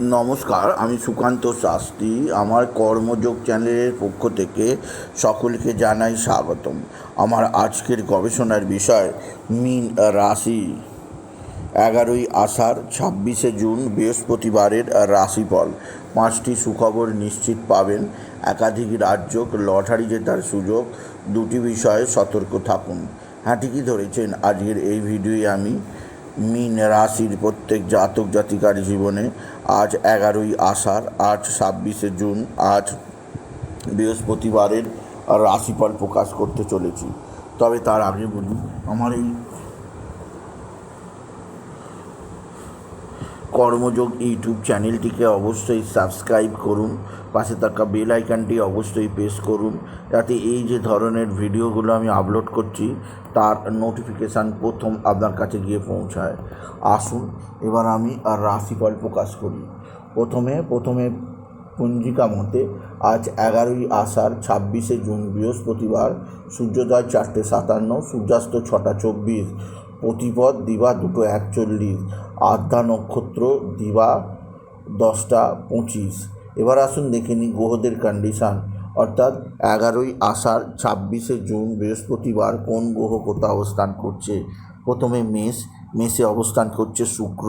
নমস্কার, আমি সুকান্ত শাস্ত্রী। আমার কর্মযোগ চ্যানেলের পক্ষ থেকে সকলকে জানাই স্বাগতম। আমার আজকের গবেষণার বিষয়, মিন রাশি। এগারোই আষাঢ়, ছাব্বিশে জুন, বৃহস্পতিবারের রাশিফল। পাঁচটি সুখবর নিশ্চিত পাবেন। একাধিক রাজ্য লটারি জেতার সুযোগ, দুটি বিষয়ে সতর্ক থাকুন। হ্যাঁ ঠিকই ধরেছেন। আজকের এই ভিডিওয়ে আমি। মিন রাশির প্রত্যেক জাতক জাতিকার জীবনে আজ এগারোই আষাঢ়, আজ ছাব্বিশে জুন, আজ বৃহস্পতিবারের রাশিফল প্রকাশ করতে চলেছি। তবে তার আগে বলি, আমার এই কর্মযোগ ইউটিউব চ্যানেলটিকে অবশ্যই সাবস্ক্রাইব করুন। পাশে থাকা বেল আইকনটি অবশ্যই প্রেস করুন। যাতে এই যে ধরনের ভিডিওগুলো আমি আপলোড করছি, তার নোটিফিকেশান প্রথম আপনার কাছে গিয়ে পৌঁছায়। আসুন, এবার আমি আর রাশিফল প্রকাশ করি। প্রথমে প্রথমে পঞ্জিকা মতে, আজ এগারোই আষাঢ়, ছাব্বিশে জুন বৃহস্পতিবার, সূর্যোদয় চারটে সাতান্ন, সূর্যাস্ত ছটা চব্বিশ প্রতিপদ, দিবা দুটো একচল্লিশ আদ্যা নক্ষত্র, দিবা দশটা পঁচিশ। এবার আসুন দেখে নিই গ্রহদের কন্ডিশান অর্থাৎ এগারোই আষাঢ়, ছাব্বিশে জুন, বৃহস্পতিবার কোন গ্রহ কোথা অবস্থান করছে? প্রথমে মেষ, মেষে অবস্থান করছে শুক্র,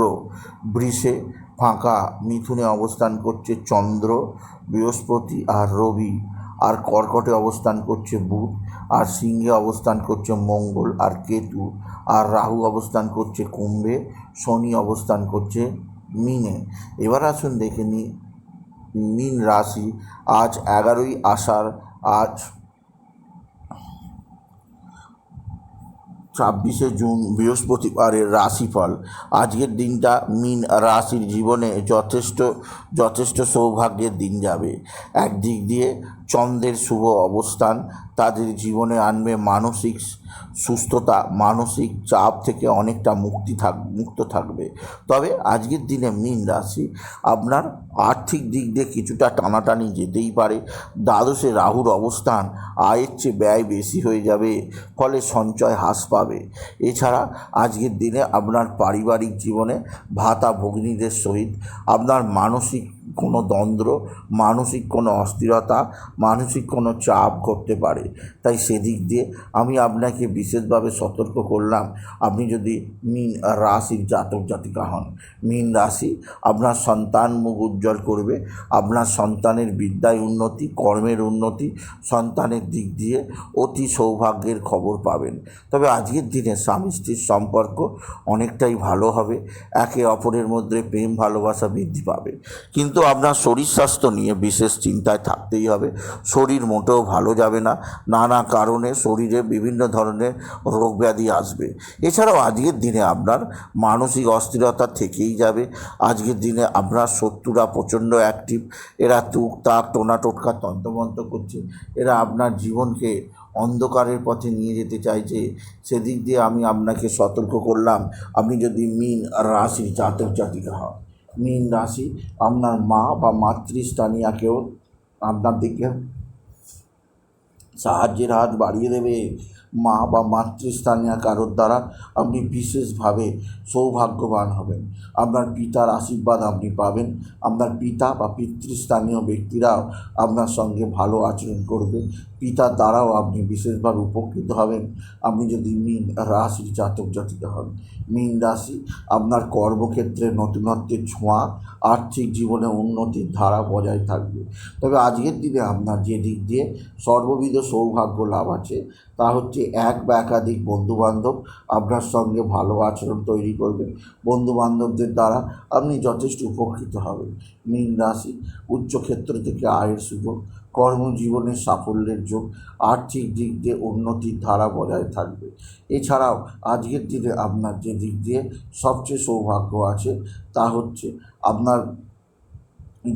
বৃষে ফাঁকা, মিথুনে অবস্থান করছে চন্দ্র, বৃহস্পতি আর রবি। আর কর্কটে অবস্থান করছে বুধ, আর সিংহে অবস্থান করছে মঙ্গল, আর কেতু, আর রাহু অবস্থান করছে কুম্ভে, শনি অবস্থান করছে মিনে। এবার আসুন দেখে নিই, মিন রাশি আজ এগারোই আষাঢ়, আজ ছাব্বিশে জুন বৃহস্পতিবারের রাশিফল। আজকের দিনটা মিন রাশির জীবনে যথেষ্ট যথেষ্ট সৌভাগ্যের দিন যাবে। একদিক দিয়ে চন্দ্রের শুভ অবস্থান, তাদের জীবনে আনবে মানসিক সুস্থতা, মানসিক চাপ থেকে অনেকটা মুক্তি থাক, মুক্ত থাকবে। তবে আজকের দিনে মিন রাশি আপনার আর্থিক দিক দিয়ে কিছুটা টানাটানি যেতেই পারে। দ্বাদশে রাহুর অবস্থান আয়ের চেয়ে ব্যয় বেশি হয়ে যাবে, ফলে সঞ্চয় হ্রাস পাবে। এছাড়া আজকের দিনে আপনার পারিবারিক জীবনে ভাতা, ভগ্নীদের সহিত আপনার মানসিক কোনো দ্বন্দ্ব, মানসিক কোনো অস্থিরতা, মানসিক কোনো চাপ ঘটতে পারে। তাই সেদিক দিয়ে আমি আপনাকে বিশেষভাবে সতর্ক করলাম, আপনি যদি মিন রাশির জাতক জাতিকা হন। মিন রাশি আপনার সন্তান মুখ উজ্জ্বল করবে, আপনার সন্তানের বিদ্যায় উন্নতি, কর্মের উন্নতি, সন্তানের দিক দিয়ে অতি সৌভাগ্যের খবর পাবেন। তবে আজকের দিনে স্বামী স্ত্রীর সম্পর্ক অনেকটাই ভালো হবে, একে অপরের মধ্যে প্রেম, ভালোবাসা বৃদ্ধি পাবে। কিন্তু আপনার শরীর স্বাস্থ্য নিয়ে বিশেষ চিন্তায় থাকতেই হবে। শরীর মোটেও ভালো যাবে না। নানা কারণে শরীরে বিভিন্ন ধরনের রোগ ব্যাধি আসবে। এছাড়াও আজকের দিনে আপনার মানসিক অস্থিরতা থেকেই যাবে। আজকের দিনে আপনার শত্রুরা প্রচণ্ড অ্যাক্টিভ এরা তুক তাক, টোনা টোটকা তন্তমন্ত করছে। এরা আপনার জীবনকে অন্ধকারের পথে নিয়ে যেতে চাইছে। সেদিক দিয়ে আমি আপনাকে সতর্ক করলাম। আপনি যদি মিন রাশির জাতক জাতিকা হন। মিন রাশি আপনার মা বা মাতৃস্থানীয়াকেও আপনার দিকে সাহায্যের হাত বাড়িয়ে দেবে। মা বা মাতৃস্থানীয় কারোর দ্বারা আপনি বিশেষভাবে সৌভাগ্যবান হবেন। আপনার পিতার আশীর্বাদ আপনি পাবেন। আপনার পিতা বা পিতৃস্থানীয় ব্যক্তিরাও আপনার সঙ্গে ভালো আচরণ করবে। পিতার দ্বারাও আপনি বিশেষভাবে উপকৃত হবেন। আপনি যদি মিন রাশির জাতক জাতিকা হন, মিন রাশি আপনার কর্মক্ষেত্রে নতুনত্বের ছোঁয়া, আর্থিক জীবনে উন্নতির ধারা বজায় থাকবে। তবে আজকের দিনে আপনার যে দিক দিয়ে সর্ববিধ সৌভাগ্য লাভ আছে তা হচ্ছে এক বা একাধিক বন্ধুবান্ধব আপনার সঙ্গে ভালো আচরণ তৈরি করবে। বন্ধুবান্ধবদের দ্বারা আপনি যথেষ্ট উপকৃত হবেন। মীন রাশি উচ্চক্ষেত্র থেকে আয়ের সুযোগ, কর্মজীবনে সাফল্যের যোগ, আর্থিক দিক দিয়ে উন্নতির ধারা বজায় থাকবে। এছাড়াও আজকের দিনে আপনার যে দিক দিয়ে সবচেয়ে সৌভাগ্য আছে তা হচ্ছে আপনার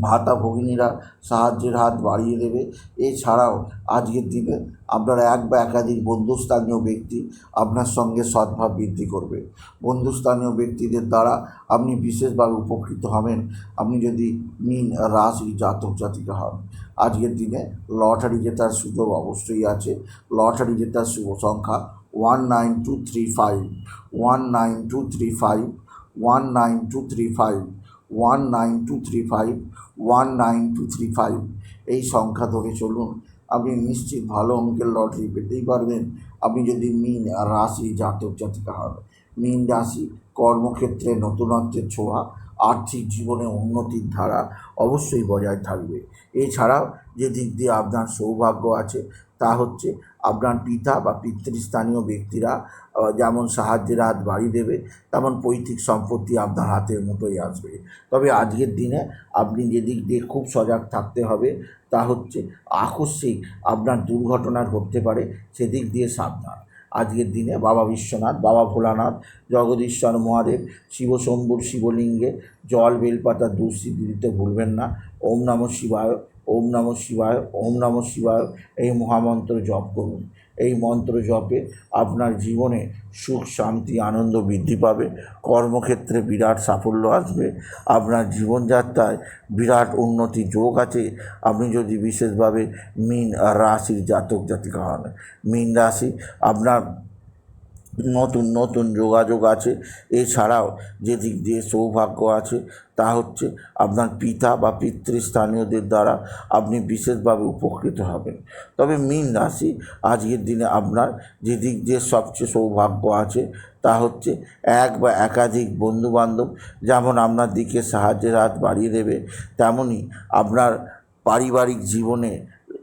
ভাতা ভগিনীরা সাহায্যের হাত বাড়িয়ে দেবে। এছাড়াও আজকের দিনে আপনার এক বা একাধিক বন্ধুস্থানীয় ব্যক্তি আপনার সঙ্গে সদ্ভাব বৃদ্ধি করবে। বন্ধুস্থানীয় ব্যক্তিদের দ্বারা আপনি বিশেষভাবে উপকৃত হবেন। আপনি যদি মিন রাশি জাতক জাতিকা হন, আজকের দিনে লটারি জেতার সুযোগ অবশ্যই আছে। লটারি জেতার শুভ সংখ্যা one nine two three five, one nine two three five, one nine two three five. One nine two three five one nine two three five এই সংখ্যা ধরে চলুন, আপনি নিশ্চিত ভালো অঙ্কের লটারি পেতেই পারবেন। আপনি যদি মিন রাশি, জাতক, জাতিকা হন, মিন রাশি কর্মক্ষেত্রে নতুনত্বের ছোঁয়া, আর্থিক জীবনে উন্নতির ধারা অবশ্যই বজায় থাকবে। এছাড়াও যে দিক দিয়ে আপনার সৌভাগ্য আছে, তা হচ্ছে আপনার পিতা বা পিতৃস্থানীয় ব্যক্তিরা যেমন সাহায্যের হাত বাড়িয়ে দেবে, তেমন পৈতৃক সম্পত্তি আপনার হাতের মুঠোয় আসবে। তবে আজকের দিনে আপনি যে দিক দিয়ে খুব সজাগ থাকতে হবে, তা হচ্ছে আকস্মিক আপনার দুর্ঘটনা ঘটতে পারে, সেদিক দিয়ে সাবধান। আজকের দিনে বাবা বিশ্বনাথ, বাবা ভোলানাথ, জগদীশ্বর মহাদেব, শিবশম্ভুর শিবলিঙ্গে জল, বেলপাতা দুঃস্থিতি দিতে ভুলবেন না। ওম নমঃ শিবায়। ওম নমঃ শিবায়, ওম নমঃ শিবায়, এই মহামন্ত্র জপ করুন। এই মন্ত্র জপে আপনার জীবনে সুখ, শান্তি, আনন্দ বৃদ্ধি পাবে, কর্মক্ষেত্রে বিরাট সাফল্য আসবে, আপনার জীবনযাত্রায় বিরাট উন্নতি যোগ আছে। আপনি যদি বিশেষভাবে মিন রাশির জাতক জাতিকা হন, মিন রাশি আপনার নতুন নতুন যোগাযোগ আছে। এছাড়াও যে দিক দিয়ে সৌভাগ্য আছে, তা হচ্ছে আপনার পিতা বা পিতৃস্থানীয়দের দ্বারা আপনি বিশেষভাবে উপকৃত হবেন। তবে মীন রাশি আজকের দিনে আপনার যে দিক দিয়ে সবচেয়ে সৌভাগ্য আছে, তা হচ্ছে এক বা একাধিক বন্ধুবান্ধব যেমন আপনার দিকে সাহায্যের হাত বাড়িয়ে দেবে তেমনই আপনার পারিবারিক জীবনে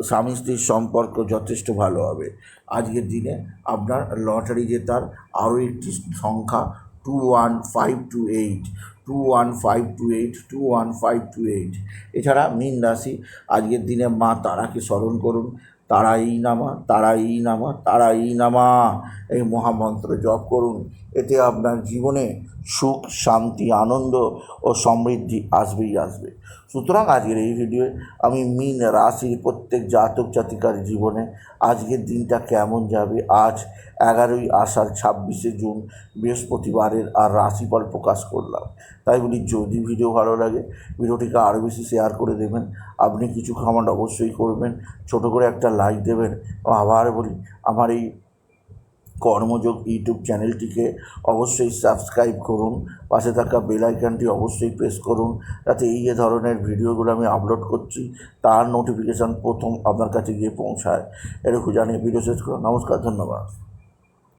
স্বামী স্ত্রীর সম্পর্ক যথেষ্ট ভালো হবে। আজকের দিনে আপনার লটারি জেতার আরও একটি সংখ্যা two one five two eight two one five two eight two one five two eight এছাড়া মীন রাশি আজকের দিনে মা তারাকে স্মরণ করুন। তারাই নামা তারাই নামা তারাই নামা। এই মহামন্ত্র জপ করুন, এতে আপনার জীবনে সুখ, শান্তি, আনন্দ ও সমৃদ্ধি আসবেই আসবে। সুতরাং আজকের এই ভিডিওয়ে আমি মিন রাশির প্রত্যেক জাতক জাতিকার জীবনে আজকের দিনটা কেমন যাবে? আজ এগারোই আষাঢ় ছাব্বিশে জুন, বৃহস্পতিবারের আর রাশিফল প্রকাশ করলাম। তাই বলি, যদি ভিডিও ভালো লাগে ভিডিওটিকে আরও বেশি শেয়ার করে দেবেন। আপনি কিছু কমেন্ট অবশ্যই করবেন। ছোট করে একটা লাইক দেবেন। ও আবার বলি, আমার এই কর্মযোগ ইউটিউব চ্যানেলটিকে অবশ্যই সাবস্ক্রাইব করুন, পাশে থাকা বেল আইকনটি অবশ্যই প্রেস করুন, যাতে এই যে ধরনের ভিডিওগুলো আমি আপলোড করছি, তার নোটিফিকেশান প্রথম আপনার কাছে গিয়ে পৌঁছায়। এরকম জানিয়ে ভিডিও শেষ করুন নমস্কার, ধন্যবাদ।